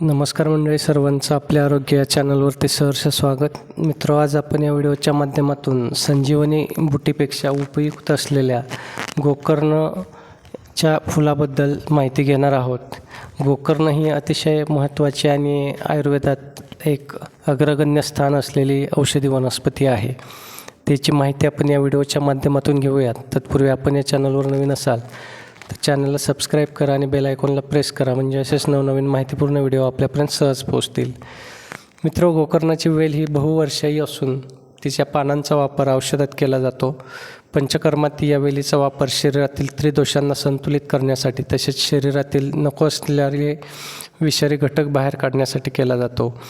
नमस्कार मंडळी सर्वांचं आपल्या आरोग्य या चॅनलवरती सहर्ष स्वागत. मित्र आज आपण या व्हिडिओच्या माध्यमातून संजीवनी बुटीपेक्षा उपयुक्त असलेल्या गोकर्णच्या फुलाबद्दल माहिती घेणार आहोत. गोकर्ण ही अतिशय महत्त्वाची आणि आयुर्वेदात एक अग्रगण्य स्थान असलेली औषधी वनस्पती आहे. त्याची माहिती आपण या व्हिडिओच्या माध्यमातून घेऊयात. तत्पूर्वी आपण या चॅनलवर नवीन असाल तर चॅनलला सबस्क्राईब करा आणि बेल आयकॉनला प्रेस करा म्हणजे असेच नवनवीन माहितीपूर्ण व्हिडिओ आपल्यापर्यंत सहज पोहोचतील. मित्र गोकर्णाची वेल ही बहुवर्षीय असून तिच्या पानांचा वापर औषधात केला जातो. पंचकर्मात या वेलीचा वापर शरीरातील त्रिदोषांना संतुलित करण्यासाठी तसेच शरीरातील नको असलेले विषारी घटक बाहेर काढण्यासाठी केला जातो.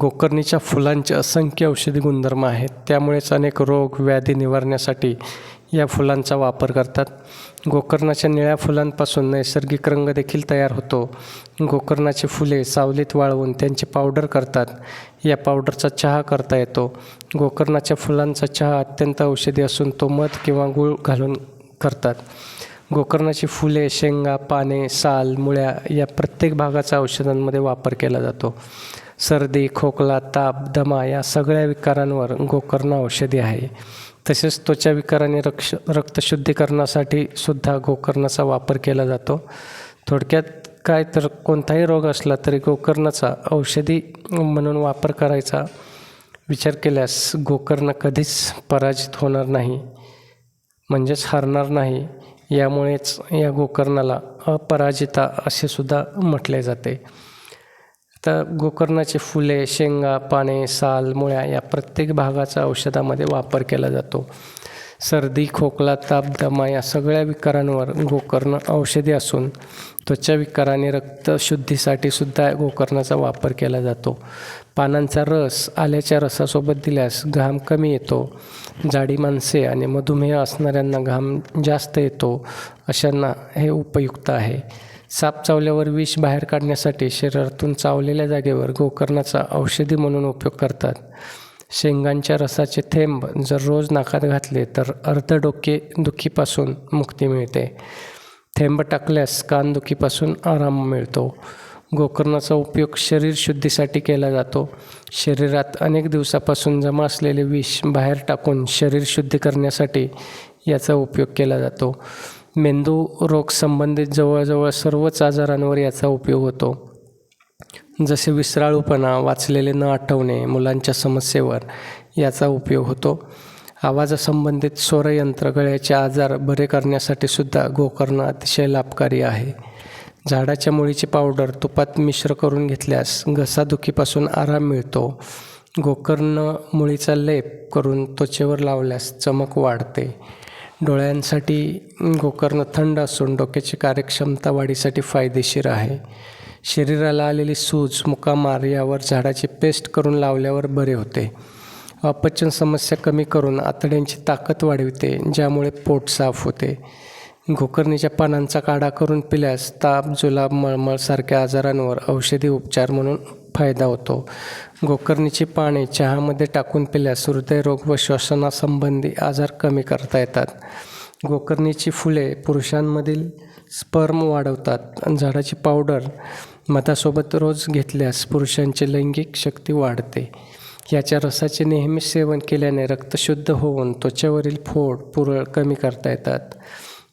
गोकर्णीच्या फुलांचे असंख्य औषधी गुणधर्म आहेत. त्यामुळेच अनेक रोग व्याधी निवारण्यासाठी या फुलांचा वापर करतात. गोकर्णाच्या निळ्या फुलांपासून नैसर्गिक रंग देखील तयार होतो. गोकर्णाची फुले सावलीत वाळवून त्यांची पावडर करतात. या पावडरचा चहा करता येतो. गोकर्णाच्या फुलांचा चहा अत्यंत औषधी असून तो मध किंवा गूळ घालून करतात. गोकर्णाची फुले शेंगा पाने साल मुळ्या या प्रत्येक भागाचा औषधांमध्ये वापर केला जातो. सर्दी खोकला ताप दमा या सगळ्या विकारांवर गोकर्ण औषधी आहे. तसेच त्वचा विकाराने रक्ष रक्तशुद्धीकरणासाठी सुद्धा गोकर्णाचा वापर केला जातो. थोडक्यात काय तर कोणताही रोग असला तरी गोकर्णाचा औषधी म्हणून वापर करायचा विचार केल्यास गोकर्ण कधीच पराजित होणार नाही म्हणजेच हरणार नाही. यामुळेच या गोकर्णाला अपराजिता असे सुद्धा म्हटले जाते. तर गोकर्णाचे फुले शेंगा पाने साल मुळ्या या प्रत्येक भागाचा औषधामध्ये वापर केला जातो. सर्दी खोकला ताप दमा या सगळ्या विकारांवर गोकर्ण औषधी असून त्वचा विकाराने रक्तशुद्धीसाठी सुद्धा गोकर्णाचा वापर केला जातो. पानांचा रस आल्याच्या रसासोबत दिल्यास घाम कमी येतो. जाडी माणसे आणि मधुमेह असणाऱ्यांना घाम जास्त येतो अशांना हे उपयुक्त आहे. साप चावल्यावर विष बाहेर काढण्यासाठी शरीरातून चावलेल्या जागेवर गोकर्णाचा औषधी म्हणून उपयोग करतात. शेंगांच्या रसाचे थेंब जर रोज नाकात घातले तर अर्धडोके दुखीपासून मुक्ती मिळते. थेंब टाकल्यास कानदुखीपासून आराम मिळतो. गोकर्णाचा उपयोग शरीर शुद्धीसाठी केला जातो. शरीरात अनेक दिवसापासून जमा असलेले विष बाहेर टाकून शरीर शुद्धी करण्यासाठी याचा उपयोग केला जातो. मेंदू रोग संबंधित जवळजवळ सर्वच आजारांवर याचा उपयोग होतो. जसे विसराळूपणा वाचलेले न आठवणे मुलांच्या समस्येवर याचा उपयोग होतो. आवाजासंबंधित स्वरयंत्र गळ्याचे आजार बरे करण्यासाठी सुद्धा गोकर्ण अतिशय लाभकारी आहे. झाडाच्या मुळीची पावडर तुपात मिश्र करून घेतल्यास घसादुखीपासून आराम मिळतो. गोकर्ण मुळीचा लेप करून त्वचेवर लावल्यास चमक वाढते. डोळ्यांसाठी गोकर्ण थंड असून डोक्याची कार्यक्षमता वाढीसाठी फायदेशीर आहे. शरीराला आलेली सूज मुकामार यावर झाडाची पेस्ट करून लावल्यावर बरे होते. अपचन समस्या कमी करून आतड्यांची ताकद वाढविते ज्यामुळे पोट साफ होते. गोकर्णीच्या पानांचा काढा करून पिल्यास ताप जुलाब मळमळसारख्या आजारांवर औषधी उपचार म्हणून फायदा होतो. गोकर्णीची पाने चहामध्ये टाकून पिल्यास हृदयरोग व श्वसनासंबंधी आजार कमी करता येतात. गोकर्णीची फुले पुरुषांमधील स्पर्म वाढवतात. आणि झाडाची पावडर मधासोबत रोज घेतल्यास पुरुषांची लैंगिक शक्ती वाढते. याच्या रसाचे नेहमी सेवन केल्याने रक्त शुद्ध होऊन त्वचेवरील फोड पुरळ कमी करता येतात.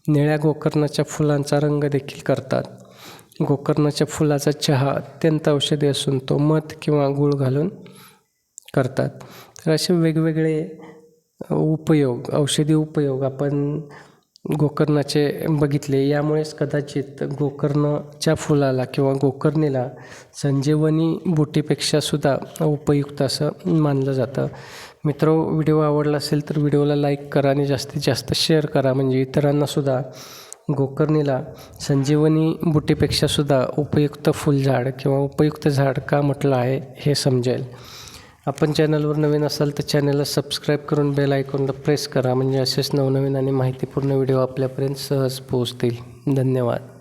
निळ्या गोकर्णाच्या फुलांचा रंग देखील करतात. गोकर्णाच्या फुलाचा चहा अत्यंत औषधी असून तो मध किंवा गूळ घालून करतात. तर असे वेगवेगळे उपयोग औषधी उपयोग आपण गोकर्णाचे बघितले. यामुळेच कदाचित गोकर्णच्या फुलाला किंवा गोकर्णीला संजीवनी बुटीपेक्षा सुद्धा उपयुक्त असं मानलं जातं. मित्र व्हिडिओ आवडला असेल तर व्हिडिओला लाईक करा आणि जास्तीत जास्त शेअर करा. म्हणजे इतरांनासुद्धा गोकर्णीला संजीवनी बुटीपेक्षासुद्धा उपयुक्त फुलझाड किंवा उपयुक्त झाड का म्हटलं आहे हे समजेल. आपण चॅनलवर नवीन असाल तर चॅनलला सबस्क्राईब करून बेल आयकॉनला प्रेस करा म्हणजे असेच नवनवीन आणि माहितीपूर्ण व्हिडिओ आपल्यापर्यंत सहज पोहोचतील. धन्यवाद.